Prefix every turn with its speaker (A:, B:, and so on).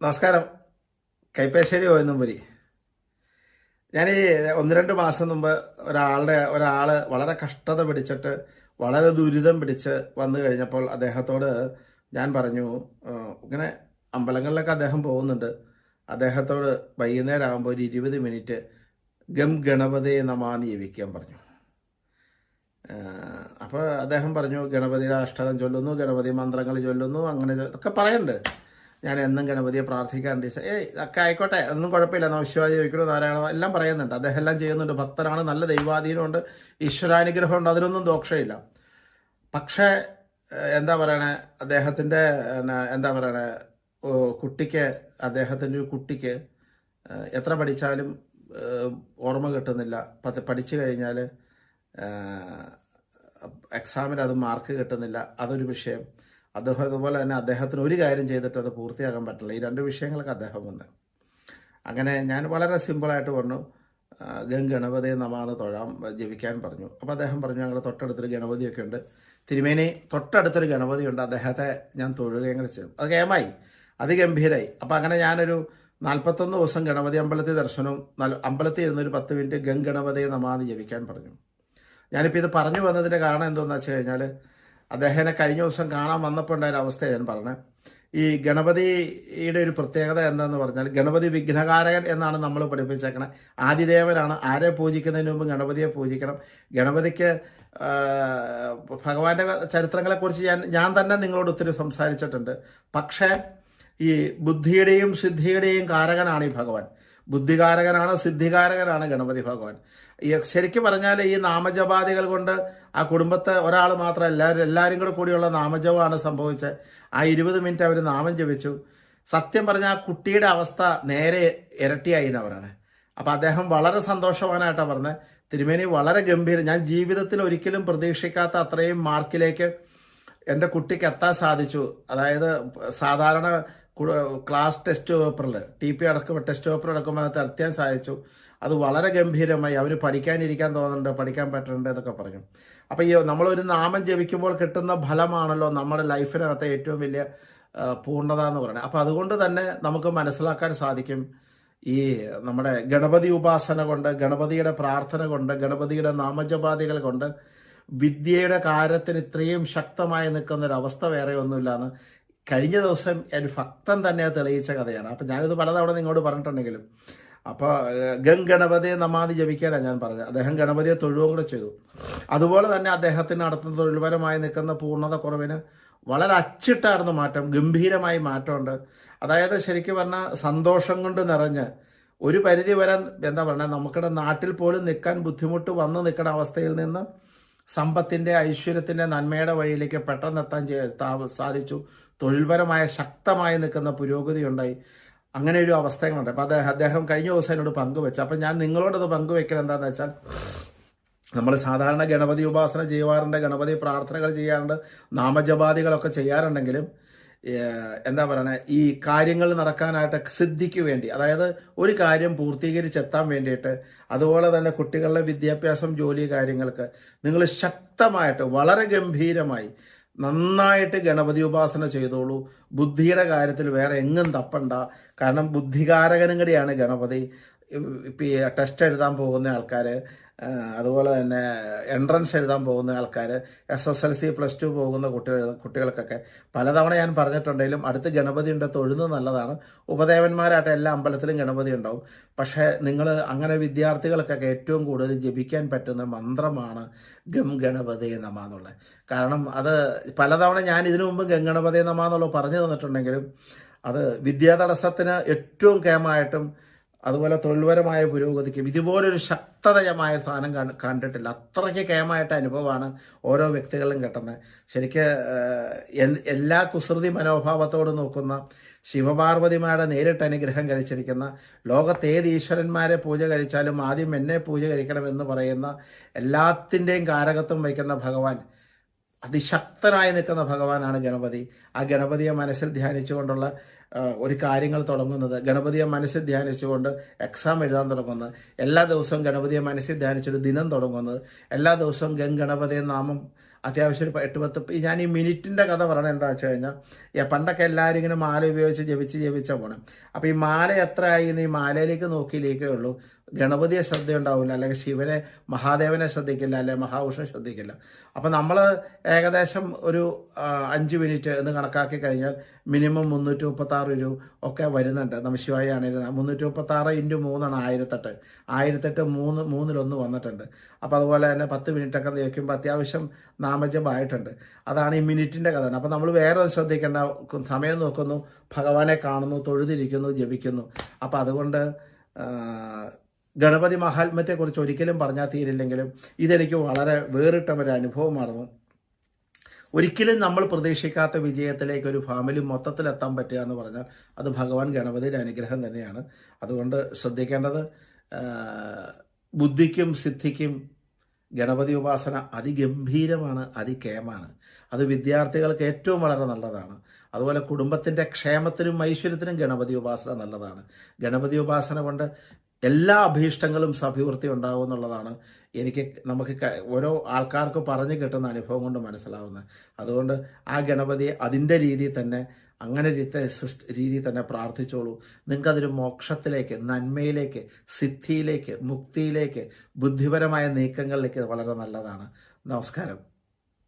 A: നമസ്കാരം. കൈപ്പേശ്ശേരി പോയെന്നുമ്പരി ഞാൻ ഈ ഒന്ന് രണ്ട് മാസം മുമ്പ് ഒരാളുടെ ഒരാൾ വളരെ കഷ്ടത പിടിച്ചിട്ട് വളരെ ദുരിതം പിടിച്ച് വന്നു കഴിഞ്ഞപ്പോൾ അദ്ദേഹത്തോട് ഞാൻ പറഞ്ഞു ഇങ്ങനെ അമ്പലങ്ങളിലൊക്കെ അദ്ദേഹം പോകുന്നുണ്ട്. അദ്ദേഹത്തോട് വൈകുന്നേരം ആകുമ്പോൾ ഒരു ഇരുപത് മിനിറ്റ് ഗം ഗണപതിയെ നമാന്ന് നിയമിക്കാൻ പറഞ്ഞു. അപ്പോൾ അദ്ദേഹം പറഞ്ഞു ഗണപതിയുടെ അഷ്ടകം ചൊല്ലുന്നു ഗണപതി മന്ത്രങ്ങൾ ചൊല്ലുന്നു അങ്ങനെ ഒക്കെ പറയുന്നുണ്ട് ഞാൻ എന്നും ഗണപതിയെ പ്രാർത്ഥിക്കാറുണ്ട് ഏയ് ഒക്കെ ആയിക്കോട്ടെ ഒന്നും കുഴപ്പമില്ല. നമശിവാജി ചോദിക്കണോ നാരായണ എല്ലാം പറയുന്നുണ്ട്. അദ്ദേഹം എല്ലാം ചെയ്യുന്നുണ്ട്. ഭക്തനാണ് നല്ല ദൈവാധീനമുണ്ട്. ഈശ്വരാനുഗ്രഹമുണ്ട്. അതിനൊന്നും ദോഷമില്ല. പക്ഷേ എന്താ പറയണേ അദ്ദേഹത്തിന്റെ എന്താ പറയണേ കുട്ടിക്ക് അദ്ദേഹത്തിന്റെ ഒരു കുട്ടിക്ക് എത്ര പഠിച്ചാലും ഓർമ്മ കിട്ടുന്നില്ല. പത്ത് പഠിച്ചു കഴിഞ്ഞാൽ എക്സാമിന് അത് മാർക്ക് കിട്ടുന്നില്ല. അതൊരു വിഷയം. അദ്ദേഹം അതുപോലെ തന്നെ അദ്ദേഹത്തിന് ഒരു കാര്യം ചെയ്തിട്ട് അത് പൂർത്തിയാക്കാൻ പറ്റില്ല. ഈ രണ്ട് വിഷയങ്ങളൊക്കെ അദ്ദേഹം വന്ന്. അങ്ങനെ ഞാൻ വളരെ സിമ്പിളായിട്ട് പറഞ്ഞു ഗണപതി നമാന്ന് തൊഴാം ജപിക്കാൻ പറഞ്ഞു. അപ്പോൾ അദ്ദേഹം പറഞ്ഞു ഞങ്ങൾ തൊട്ടടുത്തൊരു ഗണപതിയൊക്കെ ഉണ്ട്. തിരുമേനി തൊട്ടടുത്തൊരു ഗണപതി ഉണ്ട്. അദ്ദേഹത്തെ ഞാൻ തൊഴുകയും കൂടെ ചെയ്തു. അത് കേമായി. അതിഗംഭീരായി. അപ്പോൾ അങ്ങനെ ഞാനൊരു നാൽപ്പത്തൊന്ന് ദിവസം ഗണപതി അമ്പലത്തിൽ ദർശനവും അമ്പലത്തിൽ ഇരുന്നൊരു പത്ത് മിനിറ്റ് ഗം ഗണപതി നമാന്ന് ജപിക്കാൻ പറഞ്ഞു. ഞാനിപ്പോൾ ഇത് പറഞ്ഞു വന്നതിന്റെ കാരണം എന്തോന്ന് വെച്ച് കഴിഞ്ഞാൽ അദ്ദേഹത്തിനെ കഴിഞ്ഞ ദിവസം കാണാൻ വന്നപ്പോൾ ഉണ്ടായ ഒരു അവസ്ഥ ഞാൻ പറഞ്ഞത് ഈ ഗണപതിയുടെ ഒരു പ്രത്യേകത എന്താന്ന് പറഞ്ഞാൽ ഗണപതി വിഘ്നകാരകൻ എന്നാണ് നമ്മൾ പഠിപ്പിച്ചേക്കണേ. ആദിദേവനാണ് ആരെ പൂജിക്കുന്നതിന് മുമ്പ് ഗണപതിയെ പൂജിക്കണം. ഗണപതിക്ക് ഭഗവാന്റെ ചരിത്രങ്ങളെക്കുറിച്ച് ഞാൻ ഞാൻ തന്നെ നിങ്ങളോട് ഒത്തിരി സംസാരിച്ചിട്ടുണ്ട്. പക്ഷേ ഈ ബുദ്ധിയുടെയും സിദ്ധിയുടെയും കാരകനാണ് ഈ ഭഗവാൻ. ബുദ്ധികാരകനാണ് സിദ്ധികാരകനാണ് ഗണപതി ഭഗവാൻ. ശരിക്കും പറഞ്ഞാൽ ഈ നാമജപാദികൾ കൊണ്ട് ആ കുടുംബത്തെ ഒരാൾ മാത്രം എല്ലാവരും എല്ലാവരും കൂടെ കൂടിയുള്ള നാമജപമാണ് സംഭവിച്ചത്. ആ ഇരുപത് മിനിറ്റ് അവർ നാമം ജപിച്ചു. സത്യം പറഞ്ഞാൽ ആ കുട്ടിയുടെ അവസ്ഥ നേരെ ഇരട്ടിയായി എന്നവരാണ് അപ്പം അദ്ദേഹം വളരെ സന്തോഷവാനായിട്ടാണ് പറഞ്ഞത് തിരുമേനി വളരെ ഗംഭീരം. ഞാൻ ജീവിതത്തിൽ ഒരിക്കലും പ്രതീക്ഷിക്കാത്ത അത്രയും മാർക്കിലേക്ക് എന്റെ കുട്ടിക്ക് എത്താൻ സാധിച്ചു. അതായത് സാധാരണ ക്ലാസ് ടെസ്റ്റ് പേപ്പറിൽ ടി പി അടക്കം ടെസ്റ്റ് പേപ്പർ അടക്കുമ്പോൾ അതിനകത്ത് എത്താൻ സാധിച്ചു അത് വളരെ ഗംഭീരമായി അവന് പഠിക്കാനിരിക്കാൻ തോന്നുന്നുണ്ട് പഠിക്കാൻ പറ്റുന്നുണ്ട് എന്നൊക്കെ പറഞ്ഞു. അപ്പോൾ ഈ നമ്മളൊരു നാമം ജപിക്കുമ്പോൾ കിട്ടുന്ന ഫലമാണല്ലോ നമ്മുടെ ലൈഫിനകത്തെ ഏറ്റവും വലിയ പൂർണത എന്ന് പറയുന്നത്. അപ്പോൾ അതുകൊണ്ട് തന്നെ നമുക്ക് മനസ്സിലാക്കാൻ സാധിക്കും ഈ നമ്മുടെ ഗണപതി ഉപാസന കൊണ്ട് ഗണപതിയുടെ പ്രാർത്ഥന കൊണ്ട് ഗണപതിയുടെ നാമജപാദികൾ കൊണ്ട് വിദ്യയുടെ കാര്യത്തിന് ഇത്രയും ശക്തമായി നിൽക്കുന്ന ഒരു അവസ്ഥ വേറെ ഒന്നുമില്ലാന്ന് കഴിഞ്ഞ ദിവസം ഒരു ഭക്തൻ തന്നെ തെളിയിച്ച കഥയാണ്. അപ്പം ഞാനിത് പലതവണ നിങ്ങളോട് പറഞ്ഞിട്ടുണ്ടെങ്കിലും അപ്പോൾ ഗം ഗണപതിയെ നമാതി ജപിക്കാനാണ് ഞാൻ പറഞ്ഞത്. അദ്ദേഹം ഗണപതിയെ തൊഴുവും കൂടെ ചെയ്തു. അതുപോലെ തന്നെ അദ്ദേഹത്തിന് നടത്തുന്ന തൊഴിൽപരമായി നിൽക്കുന്ന പൂർണത കുറവിന് വളരെ അച്ചിട്ടായിരുന്നു മാറ്റം ഗംഭീരമായി മാറ്റമുണ്ട്. അതായത് ശരിക്കും പറഞ്ഞാൽ സന്തോഷം കൊണ്ട് നിറഞ്ഞ് ഒരു പരിധി വരെ എന്താ പറയുക നമുക്കിടെ നാട്ടിൽ പോലും നിൽക്കാൻ ബുദ്ധിമുട്ട് വന്ന് നിൽക്കുന്ന അവസ്ഥയിൽ നിന്ന് സമ്പത്തിന്റെ ഐശ്വര്യത്തിന്റെ നന്മയുടെ വഴിയിലേക്ക് പെട്ടെന്നെത്താൻ സാധിച്ചു. തൊഴിൽപരമായ ശക്തമായി നിൽക്കുന്ന പുരോഗതി ഉണ്ടായി അങ്ങനെ ഒരു അവസ്ഥകളുണ്ട്. അപ്പോൾ അദ്ദേഹം അദ്ദേഹം കഴിഞ്ഞ ദിവസം എന്നോട് പങ്കുവെച്ചു. അപ്പം ഞാൻ നിങ്ങളോടത് പങ്കുവെക്കണം എന്താണെന്ന് വെച്ചാൽ നമ്മൾ സാധാരണ ഗണപതി ഉപാസന ചെയ്യാറുണ്ട് ഗണപതി പ്രാർത്ഥനകൾ ചെയ്യാറുണ്ട് നാമജപാദികളൊക്കെ ചെയ്യാറുണ്ടെങ്കിലും എന്താ പറയണേ ഈ കാര്യങ്ങൾ നടക്കാനായിട്ട് സിദ്ധിക്ക് വേണ്ടി അതായത് ഒരു കാര്യം പൂർത്തീകരിച്ചെത്താൻ വേണ്ടിയിട്ട് അതുപോലെ തന്നെ കുട്ടികളുടെ വിദ്യാഭ്യാസം ജോലി കാര്യങ്ങൾക്ക് നിങ്ങൾ ശക്തമായിട്ട് വളരെ ഗംഭീരമായി നന്നായിട്ട് ഗണപതി ഉപാസന ചെയ്തോളൂ. ബുദ്ധിയുടെ കാര്യത്തിൽ വേറെ എങ്ങും തപ്പണ്ട. കാരണം ബുദ്ധികാരകനും കൂടിയാണ് ഗണപതി. ടെസ്റ്റ് എഴുതാൻ പോകുന്ന ആൾക്കാർ അതുപോലെ തന്നെ എൻട്രൻസ് എഴുതാൻ പോകുന്ന ആൾക്കാർ S S L C plus two പോകുന്ന കുട്ടികൾ കുട്ടികൾക്കൊക്കെ പലതവണ ഞാൻ പറഞ്ഞിട്ടുണ്ടെങ്കിലും അടുത്ത് ഗണപതി ഉണ്ട് തൊഴുന്നത് നല്ലതാണ്. ഉപദേവന്മാരായിട്ട് എല്ലാ അമ്പലത്തിലും ഗണപതി ഉണ്ടാവും. പക്ഷേ നിങ്ങൾ അങ്ങനെ വിദ്യാർത്ഥികൾക്കൊക്കെ ഏറ്റവും കൂടുതൽ ജപിക്കാൻ പറ്റുന്ന മന്ത്രമാണ് ഗം ഗണപതി നമ എന്നുള്ളത്. കാരണം അത് പലതവണ ഞാൻ ഇതിനു മുമ്പ് ഗംഗണപതി നമ എന്നുള്ളത് പറഞ്ഞു തന്നിട്ടുണ്ടെങ്കിലും അത് വിദ്യാതടസ്സത്തിന് ഏറ്റവും കേമായിട്ടും അതുപോലെ തൊഴിൽപരമായ പുരോഗതിക്കും ഇതുപോലൊരു ശക്തതയമായ സാധനം കണ്ട് കണ്ടിട്ടില്ല. അത്രയ്ക്ക് കേമായിട്ട് അനുഭവമാണ് ഓരോ വ്യക്തികളിലും കിട്ടുന്നത് ശരിക്ക് എല്ലാ കുസൃതി മനോഭാവത്തോട് നോക്കുന്ന ശിവപാർവതിമാരുടെ നേരിട്ട് അനുഗ്രഹം കഴിച്ചിരിക്കുന്ന ലോകത്ത് ഏത് ഈശ്വരന്മാരെ പൂജ കഴിച്ചാലും ആദ്യം എന്നെ പൂജ കഴിക്കണമെന്ന് പറയുന്ന എല്ലാത്തിന്റെയും കാരകത്വം വയ്ക്കുന്ന ഭഗവാൻ അതിശക്തനായി നിൽക്കുന്ന ഭഗവാനാണ് ഗണപതി. ആ ഗണപതിയെ മനസ്സിൽ ധ്യാനിച്ചുകൊണ്ടുള്ള ഒരു കാര്യങ്ങൾ തുടങ്ങുന്നത്. ഗണപതിയെ മനസ്സിൽ ധ്യാനിച്ചുകൊണ്ട് എക്സാം എഴുതാൻ തുടങ്ങുന്നത്. എല്ലാ ദിവസവും ഗണപതിയെ മനസ്സിൽ ധ്യാനിച്ചൊരു ദിനം തുടങ്ങുന്നത്. എല്ലാ ദിവസവും ഗംഗണപതിയെ നാമം അത്യാവശ്യം ഒരു എട്ട് പത്ത് ഞാൻ ഈ മിനിറ്റിന്റെ കഥ പറയണത് എന്താ വെച്ച് കഴിഞ്ഞാൽ പണ്ടൊക്കെ എല്ലാവരും ഇങ്ങനെ മാല ഉപയോഗിച്ച് ജപിച്ച് ജപിച്ച പോണം. അപ്പോൾ ഈ മാല എത്ര ആയി ഈ മാലയിലേക്ക് നോക്കിയിലേക്കേ ഉള്ളൂ. ഗണപതിയെ ശ്രദ്ധയുണ്ടാവില്ല അല്ലെങ്കിൽ ശിവനെ മഹാദേവനെ ശ്രദ്ധിക്കില്ല അല്ലെങ്കിൽ മഹാവിഷ്ണു ശ്രദ്ധിക്കില്ല. അപ്പം നമ്മൾ ഏകദേശം ഒരു അഞ്ച് മിനിറ്റ് എന്ന് കണക്കാക്കി കഴിഞ്ഞാൽ മിനിമം മുന്നൂറ്റി മുപ്പത്താറ് രൂപ ഒക്കെ വരുന്നുണ്ട്. നമ്മൾ ശിവായി ആണെങ്കിലും മുന്നൂറ്റി മുപ്പത്താറ് ഇന്റു മൂന്നാണ് ആയിരത്തെട്ട്. ആയിരത്തെട്ട് മൂന്ന് മൂന്നിലൊന്ന് വന്നിട്ടുണ്ട്. അപ്പോൾ അതുപോലെ തന്നെ പത്ത് മിനിറ്റൊക്കെ വയ്ക്കുമ്പോൾ അത്യാവശ്യം നാമജപമായിട്ടുണ്ട് അതാണ് ഈ മിനിറ്റിന്റെ കഥ. അപ്പോൾ നമ്മൾ വേറെ ശ്രദ്ധിക്കേണ്ട സമയം നോക്കുന്നു. ഭഗവാനെ കാണുന്നു തൊഴുതിരിക്കുന്നു ജപിക്കുന്നു. അപ്പോൾ അതുകൊണ്ട് ഗണപതി മഹാത്മ്യത്തെക്കുറിച്ച് ഒരിക്കലും പറഞ്ഞാൽ തീരില്ലെങ്കിലും ഇതെനിക്ക് വളരെ വേറിട്ട ഒരു അനുഭവമായിരുന്നു ഒരിക്കലും നമ്മൾ പ്രതീക്ഷിക്കാത്ത വിജയത്തിലേക്ക് ഒരു ഫാമിലി മൊത്തത്തിൽ എത്താൻ പറ്റുക എന്ന് പറഞ്ഞാൽ അത് ഭഗവാൻ ഗണപതിയുടെ അനുഗ്രഹം തന്നെയാണ്. അതുകൊണ്ട് ശ്രദ്ധിക്കേണ്ടത് ബുദ്ധിക്കും സിദ്ധിക്കും ഗണപതി ഉപാസന അതിഗംഭീരമാണ് അതികേമാണ് അത് വിദ്യാർത്ഥികൾക്ക് ഏറ്റവും വളരെ നല്ലതാണ്. അതുപോലെ കുടുംബത്തിന്റെ ക്ഷേമത്തിനും ഐശ്വര്യത്തിനും ഗണപതി ഉപാസന നല്ലതാണ്. ഗണപതി ഉപാസന കൊണ്ട് എല്ലാ അഭീഷ്ടങ്ങളും സഭിവൃത്തി ഉണ്ടാകും എന്നുള്ളതാണ് എനിക്ക് നമുക്ക് ഓരോ ആൾക്കാർക്ക് പറഞ്ഞു കിട്ടുന്ന അനുഭവം കൊണ്ട് മനസ്സിലാവുന്നത്. അതുകൊണ്ട് ആ ഗണപതിയെ അതിന്റെ രീതിയിൽ തന്നെ അങ്ങനെ രീതി തന്നെ പ്രാർത്ഥിച്ചോളൂ. നിങ്ങൾക്കതൊരു മോക്ഷത്തിലേക്ക് നന്മയിലേക്ക് സിദ്ധിയിലേക്ക് മുക്തിയിലേക്ക് ബുദ്ധിപരമായ നീക്കങ്ങളിലേക്ക് വളരെ നല്ലതാണ്. നമസ്കാരം.